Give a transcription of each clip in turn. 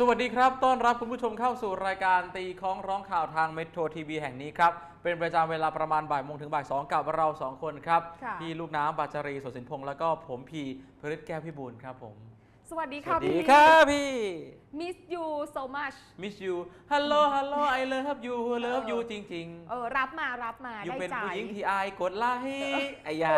สวัสดีครับ ต้อนรับคุณผู้ชมเข้าสู่รายการตีค้องร้องข่าวทางเมโทรทีวีแห่งนี้ครับ เป็นประจำเวลาประมาณบ่ายโมงถึงบ่ายสองกับเราสองคนครับ ค่ะพี่ลูกน้ำบาจารีโสสินพงษ์แล้วก็ผมพีพฤทธิ์แก้วพิบูลครับผมสวัสดีสค่ะวัสดีพี่ครับพี่ miss you so much miss you hello hello I love you love you จริงเออรับมารับมาๆ อยู่ได้เป็นใจผู้หญิงที่อายกดไลค์ไอ้ยา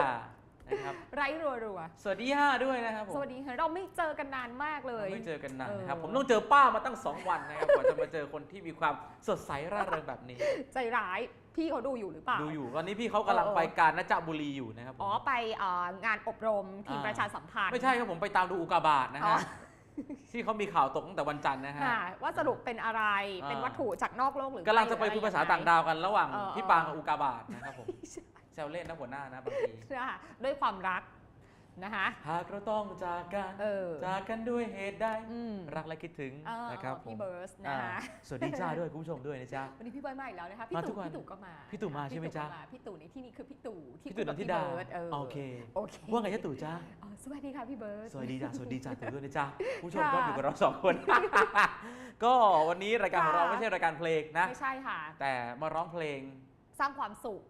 นะครับ ไร้รัวรัวสวัสดีห้าด้วยนะครับผๆมสวัสดีค่ะเราไม่เจอกันนานมากเลย ไม่เจอกันนานนะครับเออผมต้องเจอป้ามาตั้ง 2 วันนะครับกว่าจะมาเจอคนที่มีความสดใสร่าเริงแบบนี้ ใจร้ายพี่เขาดูอยู่หรือเปล่า ดูอยู่ตอนนี้พี่เขากำลังเออไปกาญจนบุรีอยู่นะครับผมอ๋อไปเอ่องานอบรมทีมอ่าประชาสัมพันธ์ไม่ใช่ครับผมไปตามดูอุกาบาตนะอ๋อฮะที่เขามีข่าวตกตั้งแต่วันจันทร์นะฮะค่ะว่าสรุปเป็นอะไรอ่าเป็นวัตถุจากนอกโลกหรือกำลังจะไปม่คุยภาษาอะรต่างดาวกันระหว่างเออพี่ปางกับอุกาบาตนะครับผมแซวเล่นนะหัวหน้านะบางทีค่ะด้วยความรักนะคะหากเราต้องจากกันเออจากกันด้วยเหตุใดอืม รักและคิดถึงเออนะครับผมพี่เบิร์สอ่านะคะสวัสดีจ้าด้วยคุณผู้ชมด้วยนะจ๊ะ วันนี้พี่เบิร์ดมาอีกแล้วนะคะพี่มาทุตู่กวันพี่ตู่ก็มาพี่ตู่มาใช่ไหมจ๊ะ พี่ตู่ก็าพี่ตู่ในที่นี้คือพี่ตู่ที่พี่ตู่คุยกับนันทิดาเบิร์ดเออโอเค โอเคว่าไงจ๊ะตู่จ้าอ๋อสวัสดีค่ะพี่เบิร์ด สวัสดีจ้าสวัสดีจ้าตู่ด้วยนะจ๊ะผู้ชมค่ะก็อยู่กับเราสองคน ก็วันนี้รายการของเราค่ะ ไม่ใช่รายการเพลงนะ ไม่ใช่ค่ะ แต่มาร้องเพลงสร้างความสุข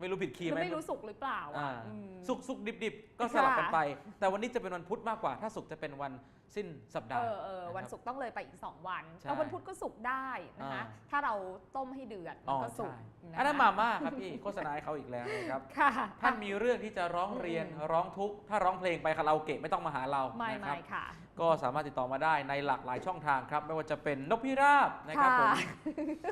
ไม่รู้ผิดคีหย์รือไหมไม่รู้สุขหรือเปล่าอ่าอะอืม สุกสุกดิบดิบก็สค่ะลับกันไป แต่วันนี้จะเป็นวันพุธมากกว่า ถ้าสุกจะเป็นวันสิ้นสัปดาห์เออเออวันศุกร์ต้องเลยไปอีก 2 วันแต่วันพุธก็สุกได้นะคะถ้าเราต้มให้เดือดมัก็สุกอันนั้นมาม่าครับพี่โฆษณาให้เขาอีกแล้วครับท่านมีเรื่องที่จะร้องเรียนร้องทุกข์ถ้าร้องเพลงไปคาราโอเกะไม่ต้องมาหาเราไม่ไม่ค่ะ ก็สามารถติดต่อมาได้ในหลากหลายช่องทางครับ ไม่ว่าจะเป็นนกพิราบนะครับผม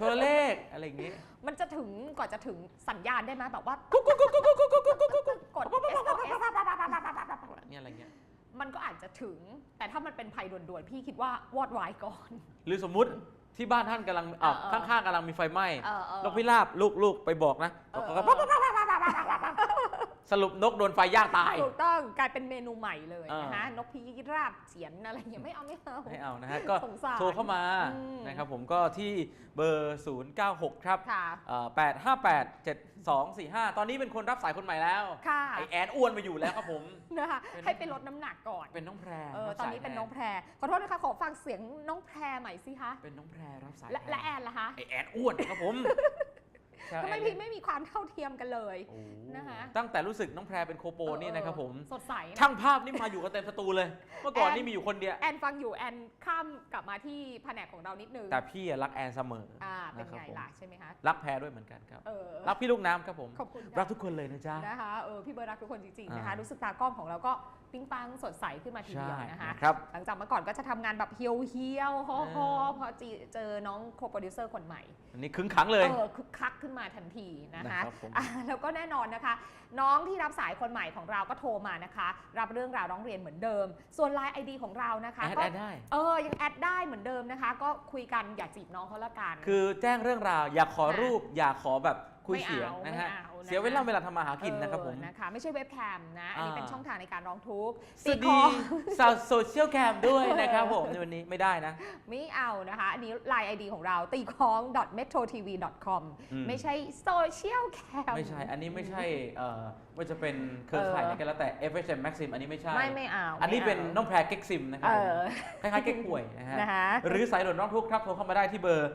โทรเลขอะไรอย่างนี้ มันจะถึงก่อนจะถึงสัญญาณได้ไหมแบบว่ากุ๊กกุ๊กกุ๊กกุ๊กกุ๊กกุ๊กกุ๊กกด SOS มันก็อาจจะถึง แต่ถ้ามันเป็นภัยด่วนๆ พี่คิดว่าวอดวายก่อน หรือสมมุติที่บ้านท่านกำลังอะเออเออข้างๆกำลังมีไฟไหม้เออเออนกพิราบลูกลูกไปบอกนะเออ สรุปนกโดนไฟย่างตาย ถูกต้องกลายเป็นเมนูใหม่เลยเออนะคะนกพิราบเฉียนอะไรอย่างเงี้ยไม่เอาไม่เอาให้เอานะฮะก็สงสารโทรเข้ามาอืมนะครับผมก็ที่เบอร์ 096 ครับค่ะแปดห้าแปดเจ็ดสองสี่ห้าตอนนี้เป็นคนรับสายคนใหม่แล้วค่ะไอแอนอ้วนมาอยู่แล้วครับผมนะคะเป็นให้ไปลดน้ำหนักก่อนเป็นน้องแพรเออรับตอนสายนี้เป็นแทน้องแพรขอโทษนะคะขอฟังเสียงน้องแพรใหม่สิคะเป็นน้องแพรรับสายและทและแอนล่ะคะไอแอนอ้วนครับผมใช่ ทำไมแอนพี่ไม่มีความเท่าเทียมกันเลยโอ้นะคะตั้งแต่รู้สึกน้องแพรเป็นโคโปนี่นะครับผมสดใสนะช่างภาพนี่มาอยู่กันเต็มสตูเลย เมื่อก่อนแอนนี่มีอยู่คนเดียวแอนฟังอยู่แอนข้ามกลับมาที่แผนกของเรานิดนึงแต่พี่อะรักแอนเสมอออ่าเป็นนะครับไงผมล่ะใช่ไหมคะรักแพรด้วยเหมือนกันครับเออรักพี่ลูกน้ำครับผมขอบคุณรักทุกคนเลยนะจ๊ะนะคะเออพี่เบิร์ดรักทุกคนจริงๆนะคะอ่ารู้สึกตากล้องของเราก็ปิ๊งปังสดใสขึ้นมาทีเดียวนะคะครับหลังจากเมื่อก่อนก็จะทำงานแบบเฮียวเฮียวๆฮอฮอพอจีเจอน้องโคโปรดิวเซอร์คนใหม่อันนี้ขึงขังเลยเออคึกคักขึ้นมาทันทีนะคะนะครับผม อะแล้วก็แน่นอนนะคะ น้องที่รับสายคนใหม่ของเราก็โทรมานะคะ รับเรื่องราวร้องเรียนเหมือนเดิม ส่วนไลน์ไอดีของเรานะคะแอดก็แอดได้ เออยังแอดได้เหมือนเดิมนะคะ ก็คุยกันอย่าจีบน้องเขาละกัน คือแจ้งเรื่องราว อยากขอค่ะรูป อยากขอแบบคุยไม่เอาเสียงนะฮะไม่เอา นะคะเสียเวลาเวลาทำมาหากินนะครับผม เออนะคะ ไม่ใช่เว็บแคมนะ อันนี้อ่าเป็นช่องทางในการร้องทุกข์สวัสคดีอ สาวโซเชียลแคมด้วยนะครับผมในวันนี้ไม่ได้นะ ไม่เอานะคะ อันนี้ Line ID ของเราตีคล้อง metrotv.com อืม ไม่ใช่ social cam ไม่ใช่ อันนี้ไม่ใช่เอ่อว่าจะเป็นเครือข่ายไหนกันแล้วแต่ FHM Maxim อันนี้ไม่ใช่ ไม่ไม่เอาอันนี้ไม่เป็นน้องแพรเก็กซิมนะครัเอบผมอคล้ายๆเก๊กป่วยนะฮะ นะคะหรือสายด่วนร้องทุกข์ครับโทรเข้ามาได้ที่เบอร์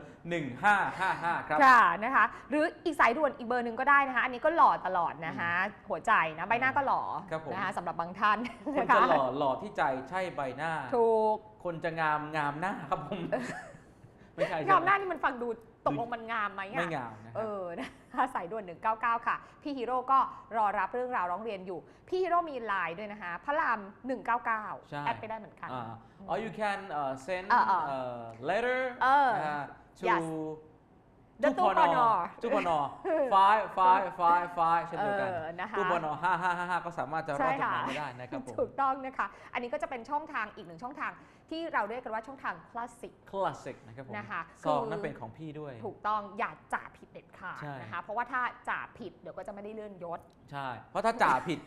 1555 ครับ ค่ะนะคะ หรืออีกสายด่วนอีกเบอร์หนึ่งก็ได้นะคะ อันนี้ก็หล่อตลอดนะคะหัวใจนะใบหน้าก็หล่อครับผม นะคะสำหรับ บางท่านคนนะจะคะหล่อหล่อที่ใจใช่ใบหน้า ถูกคนจะงามงามหน้าครับผม ไม่ใช่ใช่งามไหหน้านี่มันฟังดูตกลงมันงามไหมอะ ไม่งามนะคเอรับ อนะคะสายด่วน 199 ค่ะ พี่ฮีโร่ก็รอรับเรื่องราวร้องเรียนอยู่ พี่ฮีโร่มีไลน์ด้วยนะคะ พระราม199ใช่แอดไปได้เหมือนกัน อ่า or you can uh, send เออเออ uh, letter เออนะ ฮะ to yes จุตู้ปปนนจุปน five five five five เช่นเอเดียวกันอนะคะจุปนห้าห้าห้าห้าก็สามารถจะรใช่อดจดหค่ะมายไม่ได้นะครับผมถูกต้องนะคะ อันนี้ก็จะเป็นช่องทางอีกหนึ่งช่องทางที่เราเรียกกันว่าช่องทางคลาสสิกคลาสสิกนะครับผมนะคะซองคือนั่นเป็นของพี่ด้วย ถูกต้องอย่าจ่าผิดเด็ดขาดใช่นะคะเพราะว่าถ้าจ่าผิดเดี๋ยวก็จะไม่ได้เลื่อนยศใช่ เพราะถ้าจ่าผิด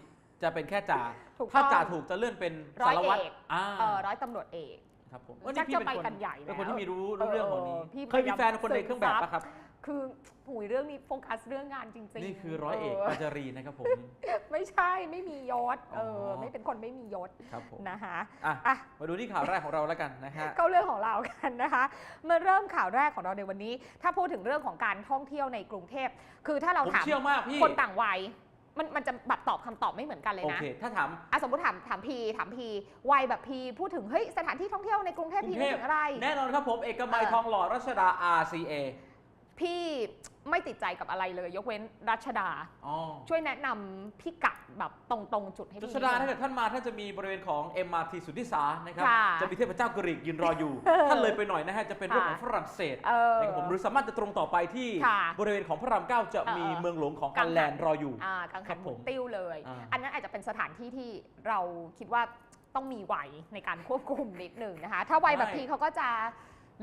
จะเป็นแค่จ่าถูกถ้าต้องจ่าถูกจะเลื่อนเป็นร้อสายรวัตรเอกอ่าเออร้อยตำรวจเอก ครับผมชักจะไปกันใหญ่แล้วเป็นคนที่มีรู้เอรู้อเรื่องของนี้พี่เคยมีแฟนคนในเครื่องแบบปะครับ คือหุยเรื่องนี้โฟกัสเรื่องงานจริงๆ นี่คือร้อยเอกเอปัจจรีนะครับผม ไม่ใช่ไม่มียศเอออไม่เป็นคนไม่มียศครับผมนะคะอะอะมาดูที่ข่าวแรกของเราแล้วกันนะฮะเข้าเรื่องของเรากันนะคะมาเริ่มข่าวแรกของเราในวันนี้ ถ้าพูดถึงเรื่องของการท่องเที่ยวในกรุงเทพ คือถ้าเราผมถามเชื่อมากพี่คนต่างวัย มันมันจะแบบตอบคำตอบไม่เหมือนกันเลยโอนะเค ถ้าถาม อะสมมติถามถามพีถามพีวัยแบบพีพูดถึงเฮ้ยสถานที่ท่องเที่ยวในกรุงเทพกรุพีงนึเทกพถึงอะไร แน่นอนครับผม เอกมัยเออ ทองหล่อรัชดา RCA พี่ไม่ติดใจกับอะไรเลย ยกเว้นรัชดา อ๋อช่วยแนะนำพิกัดแบบตรงตรงๆจุดให้รัพี่ชดาหน่ถ้าอยเกิดท่านมาท่านจะมีบริเวณของ MRT สุทธิสานะครับ ค่ะจะมีเทพเจ้ากรีกยืนรออยู่เออท่านเลยไปหน่อยนะฮะ จะเป็นเรื่องของค่ะฝรั่งเศสเออ นะครับผมหรือสามารถจะตรงต่อไปที่ค่ะบริเวณของพระรามเก้าจะมีเออเมืองหลวงของกัอังนหันแลนด์รออยู่ อ่ากังครัหันบหผมุมนติ้วเลย อ่า อันนั้นอาจจะเป็นสถานที่ที่เราคิดว่าต้องมีวัยในการควบคุมนิดหนึ่งนะคะ ถ้าวัยแบบใช่พีเขาก็จะ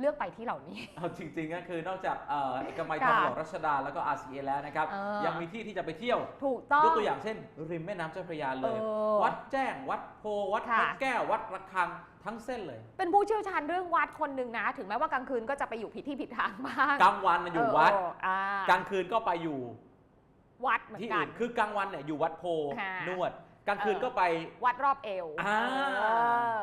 เลือกไปที่เหล่านี้ เอาจริงๆก็คือนอกจากเอ่อเอกมัยทองหล่อรัชดาแล้วก็ RCA แล้วนะครับ เออ ยังมีที่ที่จะไปเที่ยว ถูกต้อง ยกตัวอย่างเช่น ริมแม่น้ำเจ้าพระยาเลย เออวัดแจ้ง วัดโพ วัดค่ะพระแก้ว วัดระฆังทั้งเส้นเลย เป็นผู้เชี่ยวชาญเรื่องวัดคนหนึ่งนะ ถึงแม้ว่ากลางคืนก็จะไปอยู่ผิดที่ผิดทางบ้างกลางวันน่ะอยู่วัด เอ่ากลางคืนก็ไปอยู่วัดเหมือนที่กัอื่น น คือกลางวันเนี่ยอยู่วัดโพ ค่ะนวด กลางคืนเออ ก็ไป วัดรอบเอวอ่า เออ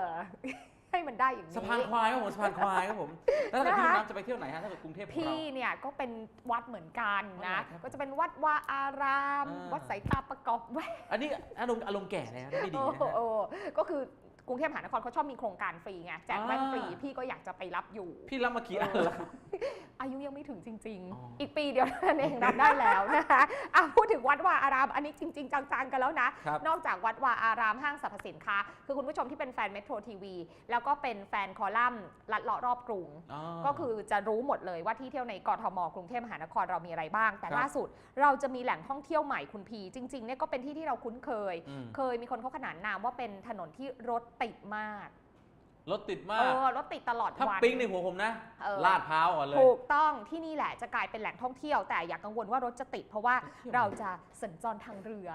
ให้มันได้อย่างนี้ สะพานควายครับผมสะพานควายครับผมแล้วถ้าเกิดนะคะพี่น้ำจะไปเที่ยวไหนฮะถ้าเกิดกรุงเทพของพี่เรา เนี่ยก็เป็นวัดเหมือนกันนะวัดอะไรครับก็จะเป็นวัดวาอาราม อ่า วัดสายตาประกอบแวอันนี้อารมณ์อารมณ์แก่แล้วไม่ดีโอ้นะโหฮะ โอ้ก็คือ กรุงเทพมหานครเขาชอบมีโครงการฟรีไงแจกแว่นอ่าฟรีพี่ก็อยากจะไปรับอยู่ พี่รับมากี่อันแล้ว อายุยังไม่ถึงจริงอ๋อๆอีกปีเดียวนั่นเองรับได้แล้วนะคะอะพูดถึงวัดวาอาราม อันนี้จริง ๆ จังๆกันแล้วนะ ครับ นอกจากวัดวาอารามห้างสรรพสินค้า คือคุณผู้ชมที่เป็นแฟนเมโทรทีวีแล้วก็เป็นแฟนคอลัมน์ลัดเลาะรอบกรุงอ๋อก็คือจะรู้หมดเลยว่าที่เที่ยวในกรทมกรุงเทพมหานครเรามีอะไรบ้าง แต่ครับ ล่าสุดเราจะมีแหล่งท่องเที่ยวใหม่คุณพีจริงๆเนี่ยก็เป็นที่ที่เราคุ้นเคย อืม เคยมีคนเขาขนานนามว่าเป็นถนนที่รถติดมากรถติดมาเอก อรถติดตลอดถ้าวัน ปิ๊งในหัวผมนะ เออ ลาดพร้าวก่อนเลย ถูกต้องที่นี่แหละจะกลายเป็นแหล่งท่องเที่ยว แต่อย่ากังวลว่ารถจะติด เพราะว่าเที่ยวเราจะสัญจรทางเรือ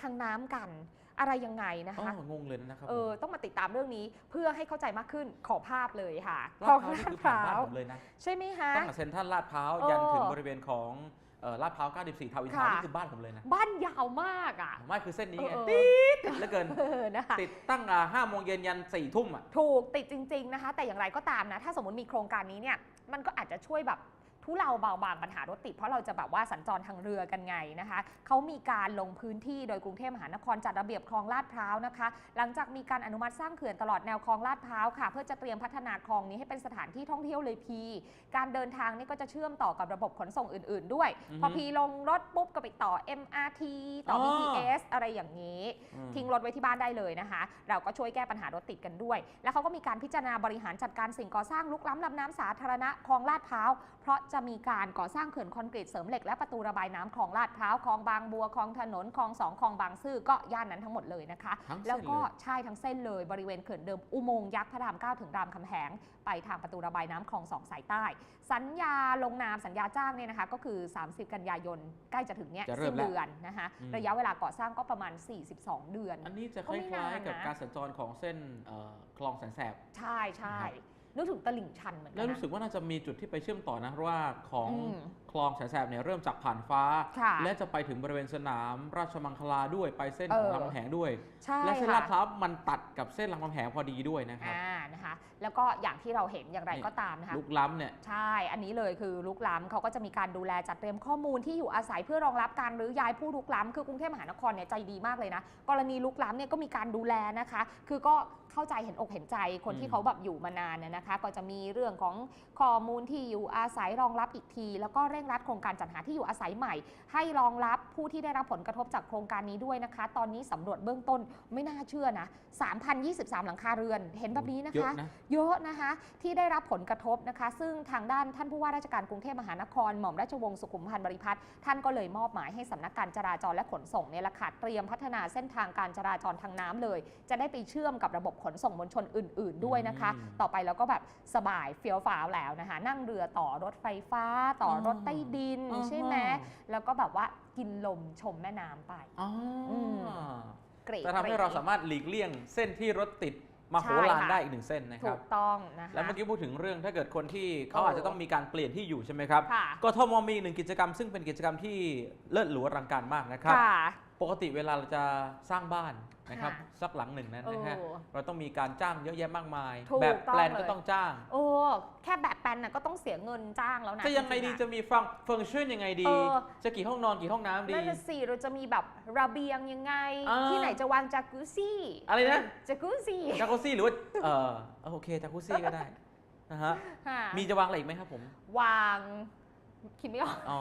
ทางน้ำกัน อะไรยังไงนะอ๋คะองงเลยนะครับเออ ต้องมาติดตามเรื่องนี้เพื่อให้เข้าใจมากขึ้นขอภาพเลยค่ะลาดพร้าวนี่คือผ่านบ้านผมเลยนะ ใช่ไหมฮะ ตั้งแต่เซ็นทรัลลาดพร้าวเออยันถึงบริเวณของเอ่อ ลาดพร้าว 94 ทาวน์อินทาวน์ค่ะ นี่คือบ้านผมเลยนะบ้านยาวมากอะ ไม่คือเส้นนี้ไงเออ ติดติดเหลือเกิน เออนะคะ ติดตั้งอ่าห้าโมงเย็นยันสี่ทุ่มอะ ถูกติดจริง ๆนะคะ แต่อย่างไรก็ตามนะ ถ้าสมมติมีโครงการนี้เนี่ยมันก็อาจจะช่วยแบบ ทุเลาเบาบางปัญหารถติด เพราะเราจะแบบว่าสัญจรทางเรือกันไงนะคะเขามีการลงพื้นที่โดยกรุงเทพมหานครจัดระเบียบคลองลาดพร้าวนะคะ หลังจากมีการอนุมัติสร้างเขื่อนตลอดแนวคลองลาดพร้าวค่ะ เพื่อจะเตรียมพัฒนาคลองนี้ให้เป็นสถานที่ท่องเที่ยวเลยพีการเดินทางนี่ก็จะเชื่อมต่อกับระบบขนส่งอื่น ๆ ด้วยอือฮึพอพีลงรถปุ๊บก็ไปต่อ MRT ต่อออ BTS อะไรอย่างนี้อืมทิ้งรถไว้ที่บ้านได้เลยนะคะ เราก็ช่วยแก้ปัญหารถติดกันด้วย แล้วเขาก็มีการพิจารณาบริหารจัดการสิ่งก่อสร้างลุกล้ำลำน้ำสาธารณะคลองลาดพร้าวเพราะจะมีการก่อสร้างเขื่อนคอนกรีตเสริมเหล็กและประตูระบายน้ำคลองลาดพร้าวคลองบางบัวคลองถนนคลองสองคลองบางซื่อก็ย่านนั้นทั้งหมดเลยนะคะทั้งเส้นแล้วก็เลยใช่ทั้งเส้นเลยบริเวณเขื่อนเดิมอุโมงค์ยักษ์พระรามเก้าถึงรามคำแหงไปทางประตูระบายน้ำคลองสองสายใต้ สัญญาลงนามสัญญาจ้างเนี่ยนะคะก็คือ 30 กันยายนใกล้จะถึงเนี้ยจะเริ่สิ้มนแล้วเดือนนะคะอืมระยะเวลาก่อสร้างก็ประมาณ 42 เดือน อันนี้จะคก็ไม่ล้ายนานๆกับนะการสัญจรของเส้นเอ่อคลองแสนแสบใช่ใช่ นึกถึงตลิ่งชันเหมือนกัแล้วนรู้สึกว่าน่าจะมีจุดที่ไปเชื่อมต่อนะเพราะว่าของ อืมคลองแสนแสบเนี่ยเริ่มจากผ่านฟ้า ค่ะและจะไปถึงบริเวณสนาม ราชมังคลาด้วยไปเส้นของเออรามคำแหงด้วย ใช่และเส้นค่ะลาดพร้าวมันตัดกับเส้นรามคำแหงพอดีด้วยนะครับ อ่านะคะ แล้วก็อย่างที่เราเห็นอย่างไรนี่ ก็ตามนะคะ ลุกล้ำเนี่ย ใช่ อันนี้เลยคือลุกล้ำเขาก็จะมีการดูแลจัดเตรียมข้อมูลที่อยู่อาศัยเพื่อรองรับการรื้อย้ายผู้ลุกล้ำคือกรุงเทพมหานครเนี่ยใจดีมากเลยนะ กรณีลุกล้ำเนี่ยก็มีการดูแลนะคะ คือก็เข้าใจเห็นอกเห็นใจคนอืที่มเขาแบบอยู่มานานเนี่ยนะคะ ก็จะมีเรื่องของข้อมูลที่อยู่อาศัยรองรับอีกที แล้วก็เร่งรัดโครงการจัดหาที่อยู่อาศัยใหม่ ให้รองรับผู้ที่ได้รับผลกระทบจากโครงการนี้ด้วยนะคะ ตอนนี้สำรวจเบื้องต้นไม่น่าเชื่อนะ 3,023 หลังคาเรือน เห็นแบบนี้นะเยคะอะนะเยอะนะคะ ที่ได้รับผลกระทบนะคะ ซึ่งทางด้านท่านผู้ว่าราชการกรุงเทพมหานคร หม่อมราชวงศ์สุขุมพันธ์บริพัตร ท่านก็เลยมอบหมายให้สำนักการจราจรและขนส่งเนี่ยแหละค่ะ เตรียมพัฒนาเส้นทางการจราจรทางน้ำเลย จะได้ไปเชื่อมกับระบบขนส่งมวลชนอื่น ๆ ด้วยนะคะอืมต่อไปเราก็แบบสบายเฟี้ยวฟ้าวแล้วนะคะ นั่งเรือต่อรถไฟฟ้า ต่อรถใต้ดินอ๋อใช่ไหมแล้วก็แบบว่ากินลมชมแม่น้ำไปอ๋ออมเกรดจะทำให้เราสามารถหลีกเลี่ยงเส้นที่รถติดมาโหใช่ฬารค่ะได้อีกหนึ่งเส้นนะคถูรับกต้องนะคะแล้วเมื่อกี้พูดถึงเรื่องถ้าเกิดคนที่เขาเออออาจจะต้องมีการเปลี่ยนที่อยู่ใช่ไหมครับค่ะกทมมีอีกหนึ่งกิจกรรมซึ่งเป็นกิจกรรมที่เลิศหรูอลังการมากนะครับค่ะ ปกติเวลาเราจะสร้างบ้านนะครับค่ะสักหลังหนึ่งนั้นนะฮะเออเราต้องมีการจ้างเยอะแยะมากมาย ถูกแบบแปลนต้องเลย ก็ต้องจ้าง โอ้แค่แบบแปลนน่ะก็ต้องเสียเงินจ้างแล้วนะจะยังไงดีจริๆจะมีฟังฟังก์ชันยังไงดี เออ จะกี่ห้องนอนกี่ห้องน้ำดี นั่นน่ะสิเราจะมีแบบระเบียงยังไง อ่าที่ไหนจะวางจากุซี่อะไรนะ จากุซี่จากุซี่หรือว่าเออโอเคจากุซี่ก็ได้นะฮะค่ะมีจะวางอะไรอีกไหมครับผม วาง คิดไม่ออกอ๋อ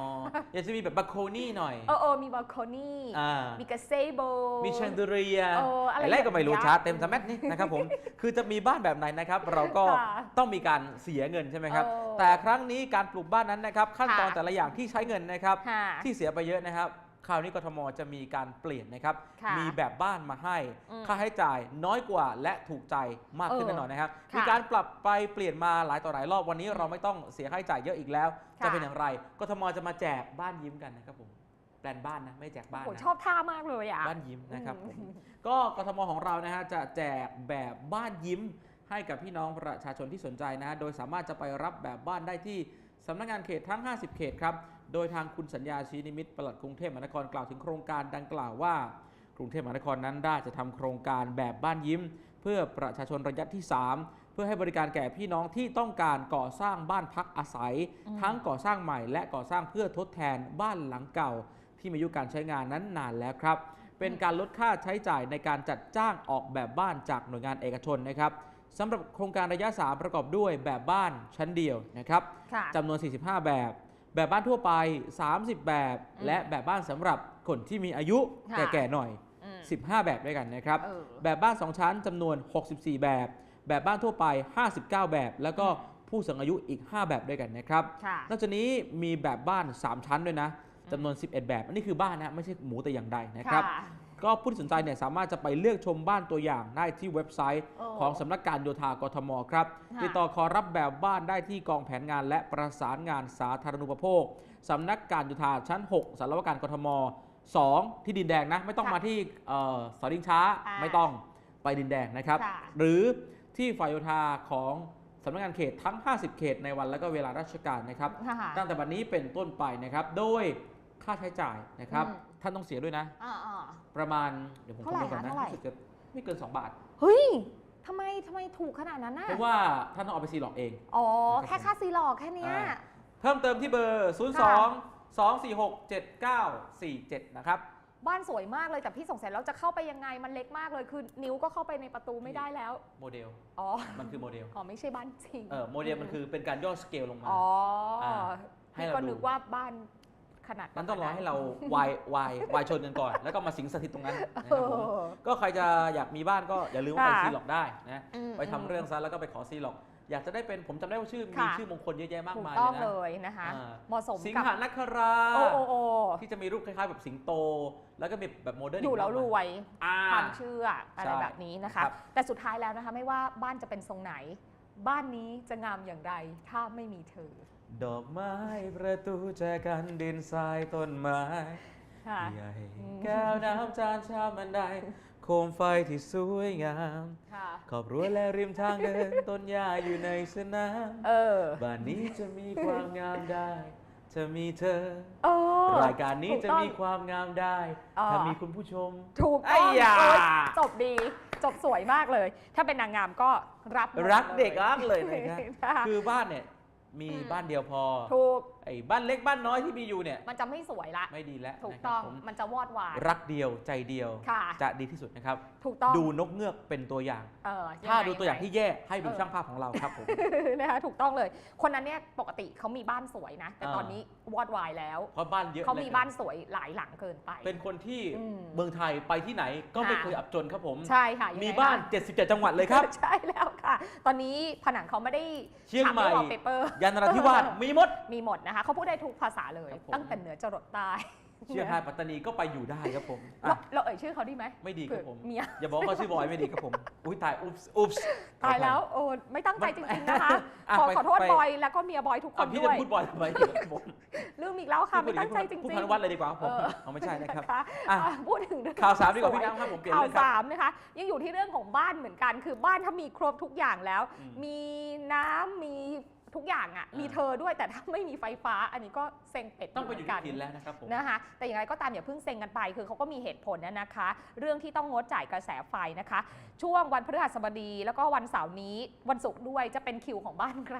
อยากจะมีแบบบัคโคนี่หน่อยเออเออมีบาลคอนี่อ่ามีกาเซโบมีแชนเดอเรียเอออะไรไอ้แรกก็ไม่รู้อย่างชาร์จเต็มสมัดนี่นะครับผมคือจะมีบ้านแบบไหนนะครับ เราก็ค่ะต้องมีการเสียเงินใช่ไหมครับเออแต่ครั้งนี้การปลูกบ้านนั้นนะครับ ขั้นตอนค่ะแต่ละอย่างที่ใช้เงินนะครับค่ะที่เสียไปเยอะนะครับ คราวนี้กทมจะมีการเปลี่ยนนะครับ ค่ะมีแบบบ้านมาให้ อืมค่าใช้จ่ายน้อยกว่าและถูกใจมากขึ้นเออแน่นอนนะครับ ค่ะมีการปรับไปเปลี่ยนมาหลายต่อหลายรอบวันนี้เราไม่ต้องเสียค่าใช้จ่ายเยอะอีกแล้ว ค่ะ จะเป็นอย่างไรกทมจะมาแจกบ้านยิ้มกันนะครับผมแปลนบ้านนะไม่แจกบ้านโอ้นะ ชอบท่ามากเลยอะ บ้านยิ้มนะครับผมอืมก็กทมของเรานะฮะจะแจกแบบบ้านยิ้มให้กับพี่น้องประชาชนที่สนใจนะฮะโดยสามารถจะไปรับแบบบ้านได้ที่ สำนักงานเขตทั้ง 50 เขตครับ โดยทางคุณสัญญาชีนิมิตรปลัดกรุงเทพมหานครกล่าวถึงโครงการดังกล่าวว่า กรุงเทพมหานครนั้นได้จะทำโครงการแบบบ้านยิ้ม เพื่อประชาชนระยะที่ 3 เพื่อให้บริการแก่พี่น้องที่ต้องการก่อสร้างบ้านพักอาศัยอืมทั้งก่อสร้างใหม่และก่อสร้างเพื่อทดแทนบ้านหลังเก่า ที่มีอายุการใช้งานนั้นนานแล้วครับเป็นการลดค่าใช้จ่ายในการจัดจ้างออกแบบบ้านจากหน่วยงานเอกชนนะครับ สำหรับโครงการระยะ 3 ประกอบด้วยแบบบ้านชั้นเดียวนะครับค่ะจำนวน 45 แบบ แบบบ้านทั่วไป 30 แบบอืมและแบบบ้านสำหรับคนที่มีอายุค่ะแก่ๆหน่อยอืม15 แบบด้วยกันนะครับเออแบบบ้าน 2 ชั้นจำนวน 64 แบบ แบบบ้านทั่วไป 59 แบบ แล้วก็ผู้สูงอายุอีก 5 แบบด้วยกันนะครับค่ะนอกจากนี้มีแบบบ้าน 3 ชั้นด้วยนะจำนวน 11 แบบ อันนี้คือบ้านนะ ไม่ใช่หมูแต่อย่างใดนะครับค่ะ ก็ผู้ที่สนใจเนี่ยสามารถจะไปเลือกชมบ้านตัวอย่างได้ที่เว็บไซต์โอ้ของสำนักการโยธากทมครับค่ะติดต่อขอรับแบบบ้านได้ที่กองแผนงาน และประสานงานสาธารณูปโภคสำนักการโยธาชั้น 6สารวการกทม 2 ที่ดินแดงนะ ไม่ต้องค่ะมาที่เอ่อสอดิงช้าอ่าไม่ต้องไปดินแดงนะครับค่ะหรือที่ฝ่ายโยธาของสำนักงานเขตทั้ง 50 เขตในวันและก็เวลาราชการนะครับค่ะตั้งแต่บัดนี้เป็นต้นไปนะครับ โดยค่าใช้จ่ายนะครับอืม ท่านต้องเสียด้วยนะ อ่าอ่า ประมาณเดี๋ยวผมเท่าไหร่คำนวณก่อนนะคะเท่าไหร่รู้สึกจะไม่เกิน 2 บาท เฮ้ยทำไมทำไมถูกขนาดนั้นน่ะเพราะว่าท่านต้องเอาไปซีหลอกเอง อ๋อนะครับแค่ค่าซีหลอกแค่เนี้ย อ่า เพิ่มเติมที่เบอร์0ค่ะ2 2 4 6 7 9 4 7 นะครับ บ้านสวยมากเลยแต่พี่สงสัยแล้วจะเข้าไปยังไงมันเล็กมากเลยคือนิ้วก็เข้าไปในประตูไม่ได้แล้ว โมเดล อ๋อ มันคือโมเดล อ๋อไม่ใช่บ้านจริงเออโมเดลมันคือเป็นการย่อสเกลลงมา อ๋ออาให้พี่เราก็ดู นึกว่าบ้าน ขนาดนั้นต้องรอให้ประมณเราวายวายวายชนกันก่อน แล้วก็มาสิงสถิตตรงนั้นนะคเอรับผมอก็ใครจะอยากมีบ้านก็อย่าลืมว่าไปค่ะซีหลอกได้นะอืมไปทำเรื่องซะแล้วก็ไปขอซีหลอกอยากจะได้เป็นผมจำได้ว่าชื่อมีค่ะชื่อมงคลเยอะแยะมากถูกมายต้องเลยนะเลยนะคะอ่าเหมาะสมสิงกับหานัคราโอโอโอที่จะมีรูปคล้ายๆแบบสิงโต แล้วก็มีแบบโมเดิร์นอยู่แล้วรวยอ่าความเชื่ออะไรใช่แบบนี้นะคะครับแต่สุดท้ายแล้วนะคะไม่ว่าบ้านจะเป็นทรงไหน บ้านนี้จะงามอย่างไรถ้าไม่มีเธอ ดอกไม้ประตูแจกันดินทรายต้นไม้ค่ะ ใหญ่อืมแก้วน้ำจานชามบันไดโคมไฟที่สวยงาม ค่ะ ขอบรั้วและริมทางเดิน ต้นหญ้าอยู่ในสนามเออ บ้านนี้จะมีความงามได้ จะมีเธอเออรายการนี้ถูกจะต้องมีความงามได้อ่าถ้ามีคุณผู้ชม ถูกไอ้ต้องยาเอ้ยจบดี จบสวยมากเลย ถ้าเป็นนางงามก็รับหมรักเด็กลยรักเลยนะครับค่ะคือบ้านเนี่ย มีอืมบ้านเดียวพอ ถูก ไอ้บ้านเล็กบ้านน้อยที่มีอยู่เนี่ยมันจะไม่สวยละ ไม่ดีแล้วถูกนะครับต้องผมมันจะวอดวายรักเดียวใจเดียวค่ะจะดีที่สุดนะครับ ถูกต้องดูนกเงือกเป็นตัวอย่างเออถ้าไดูตัวอย่างที่แย่ให้ดูเออช่างภาพของเราครับผมนะคะถูกต้องเลย คนนั้นเนี่ยปกติเขามีบ้านสวยนะ แต่อ่าตอนนี้วอดวายแล้วเพราะบ้านเยอะเขามีหลือกิบ้านสวยหลายหลังเกินไป เป็นคนที่อืมเมืองไทยไปที่ไหนก็ไม่ค่ะเคยอับจนครับผมใช่ค่ะยังไงมีบ้านคะ77 จังหวัดเลยครับใช่แล้วค่ะ ตอนนี้ผนังเขาไม่ได้เชียงใหม่วอลเปเปอร์ยานนราธิวาสมีหมดมีหมดนะคะเขาพูดได้ทุกภาษาเลย ครับผม ตั้งแต่เหนือจรดใต้เชียงรายปัตตานีก็ไปอยู่ได้ครับผมเราอะเราเอ่ยชื่อเขาดีไหมไม่ดีครับผมเมียอย่าบอกว่าชื่อบอยไม่ดีครับผม อุ้ยตาย อุ๊บส์อุ๊บส์ตายแล้วโอ้ไม่ตั้งใจจริงๆนะคะอะขอไปขอโทษไป บอยแล้วก็เมียบอยทุกคอะนพี่ด้จะวย พูดบอยทำไมครับผมลืมอีกแล้วค่ะ ไม่ตั้งใจจริงพูดๆพานุวัฒน์เลยดีกว่าครับผมเออ เอาไม่ใช่นะครับนะคะอะ อะพูดถึงเรื่องข่าวสามดีกว่าสพี่น้ำครับผมเปลี่ยนข่าวเรื่องครับ สามนะคะ ยังอยู่ที่เรื่องของบ้านเหมือนกัน คือบ้านถ้ามีครบทุกอย่างแล้ว อืมมีน้ำมี ทุกอย่างอะอ่ามีมีเธอด้วยแต่ถ้าไม่มีไฟฟ้า อันนี้ก็เซ็งเป็ดต้องไปอยู่เหมืที่นถิ่นแล้วนะครับผมนะคะ แต่อย่างไรก็ตามอย่าเพิ่งเซ็งกันไป คือเขาก็มีเหตุผลนะนะคะ เรื่องที่ต้องงดจ่ายกระแสไฟนะคะ ช่วงวันพฤหัสบดี แล้วก็วันเสาร์นี้วันศุกร์ด้วยจะเป็นคิวของบ้านใคร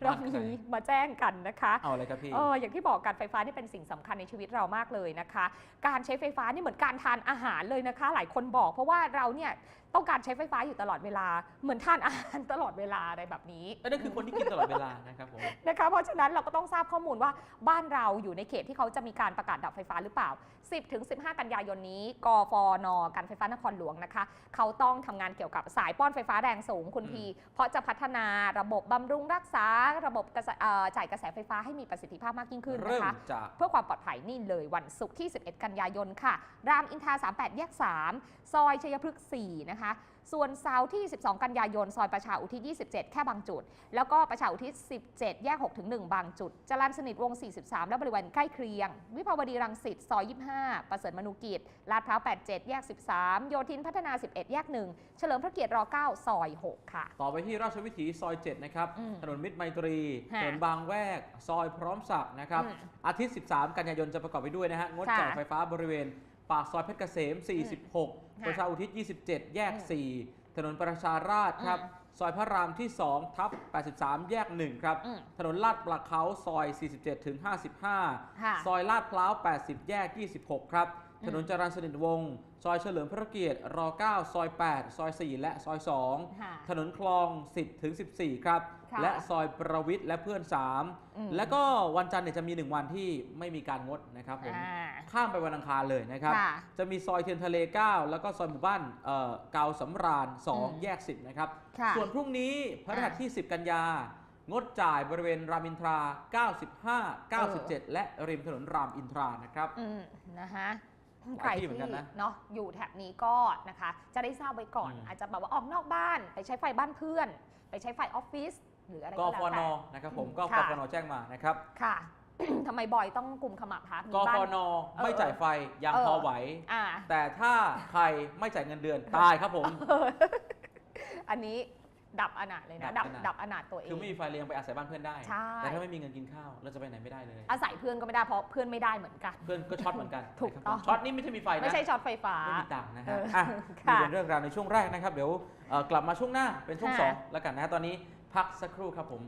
เราบ้านใครมีมาแจ้งกันนะคะเอาอะไรครับพี่เอออย่างที่บอกการไฟฟ้านี่เป็นสิ่งสำคัญในชีวิตเรามากเลยนะคะ การใช้ไฟฟ้านี่เหมือนการทานอาหารเลยนะคะ หลายคนบอก เพราะว่าเราเนี่ย ต้องการใช้ไฟฟ้าอยู่ตลอดเวลา เหมือนทานอาหารตลอดเวลาอะไรแบบนี้อันนั้นคือคนที่กินตลอดเวลานะครับผม นะคะเพราะฉะนั้นเราก็ต้องทราบข้อมูลว่าบ้านเราอยู่ในเขตที่เขาจะมีการประกาศดับไฟฟ้าหรือเปล่า 10ถึง15 กันยายนนี้กฟน การไฟฟ้านครหลวงนะคะ เขาต้องทำงานเกี่ยวกับสายป้อนไฟฟ้าแรงสูงคุณอืม พีเพราะจะพัฒนาระบบบำรุงรักษา ระบบกระแสเอ่อจ่ายกระแสไฟฟ้าให้มีประสิทธิภาพมากยิ่งขึ้นเริ่นะมคะ จาก เพื่อความปลอดภัยนี่เลยวันศุกร์ที่ 11 กันยายนค่ะ รามอินทรา38 แยก 3 ซอยชัยพฤกษ์4นะคะส่วนเสาร์ที่ 12 กันยายน ซอยประชาอุทิศ 27 แค่บางจุด แล้วก็ประชาอุทิศ 17 แยก 6 ถึง 1 บางจุด จรัญสนิทวงศ์43 และบริเวณใกล้เคียง วิภาวดีรังสิต ซอย 25 ประเสริฐมนุกิจ ลาดพร้าว 87 แยก 13 โยธินพัฒนา 11 แยก 1 เฉลิมพระเกียรติร9ซอย 6 ค่ะ ต่อไปที่ราชวิถีซอย 7 นะครับอืมถนนมิตรไมตรีฮะถนนบางแวก ซอยพร้อมศักดิ์นะครับอืมอาทิตย์ 13 กันยายนจะประกอบไปด้วยนะฮะ งดค่ะจ่ายไฟฟ้าบริเวณ ปากซอยเพชรเกษม 46ค่ะประชาอุทิศ 27 แยกอืม4ถนนประชาราษฎร์ครับอืมซอยพระรามที่ 2 ทับ 83 แยก 1 ครับอืมถนนลาดปลาเขาซอย 47 ถึงค่ะ55 ซอยลาดพร้าว 80 แยก 26 ครับ ถนนจรัญสนิทวงศ์ซอยเฉลิมพระเกียรติร9ซอย 8 ซอย 4 และซอย2ค่ะถนนคลอง 10 ถึง 14 ครับ ค่ะและซอยประวิทย์และเพื่อน อืม 3 แล้วก็วันจันทร์เนี่ยจะมี 1 วันที่ไม่มีการงดนะครับผม อ่า ข้ามไปวันอังคารเลยนะครับ ค่ะจะมีซอยเทียนทะเล 9 แล้วก็ซอยหมู่บ้านเอ่อเกาสำราญ อืม2 แยก 10 นะครับ ค่ะส่วนพรุ่งนี้พฤหัสที่ 10 กันยา งดจ่ายบริเวณรามอินทรา 95 97 และริมถนนรามอินทรานะครับ อืมนะคะหลาย ใครที่ที่เหมือนกันนะเนาะอยู่แถบนี้ก็นะคะ จะได้ทราบไว้ก่อนอืมอาจจะแบบว่าออกนอกบ้าน ไปใช้ไฟบ้านเพื่อน ไปใช้ไฟออฟฟิศหรืออะไรกก็ฟแล้วนแต่นะครับผมก็ค่ะกฟนแจ้งมานะครับค่ะทำไมบอยต้องกลุ่มขมับคะมีกบ้าฟนนไม่จ่ายไฟยังเออพอไหวอ่าแต่ถ้าใครไม่จ่ายเงินเดือนตายครับผม อันนี้ ดับอนาถเลยนะ ดัดับบอนาถ ดับอนาถตัวเอง คือไม่มีไฟเรียงไปอาศัยบ้านเพื่อนได้ ใช่ แต่ถ้าไม่มีเงินกินข้าวเราจะไปไหนไม่ได้เลย อาศัยเพื่อนก็ไม่ได้เพราะเพื่อนไม่ได้เหมือนกัน เพื่อนก็ช็อตเหมือนกันถูกนะครับต้องผมช็อตนี่ไม่ใช่มีไฟนะ ไม่ใช่ช็อตไฟฟ้า ไม่มีตังค์นะเอฮะออะค่ะนี่เป็นเรื่องราวในช่วงแรกนะครับ เดี๋ยวเอ่อกลับมาช่วงหน้าเป็นช่วงค่ะ สองแล้วกันนะฮะตอนนี้พักสักครู่ครับผม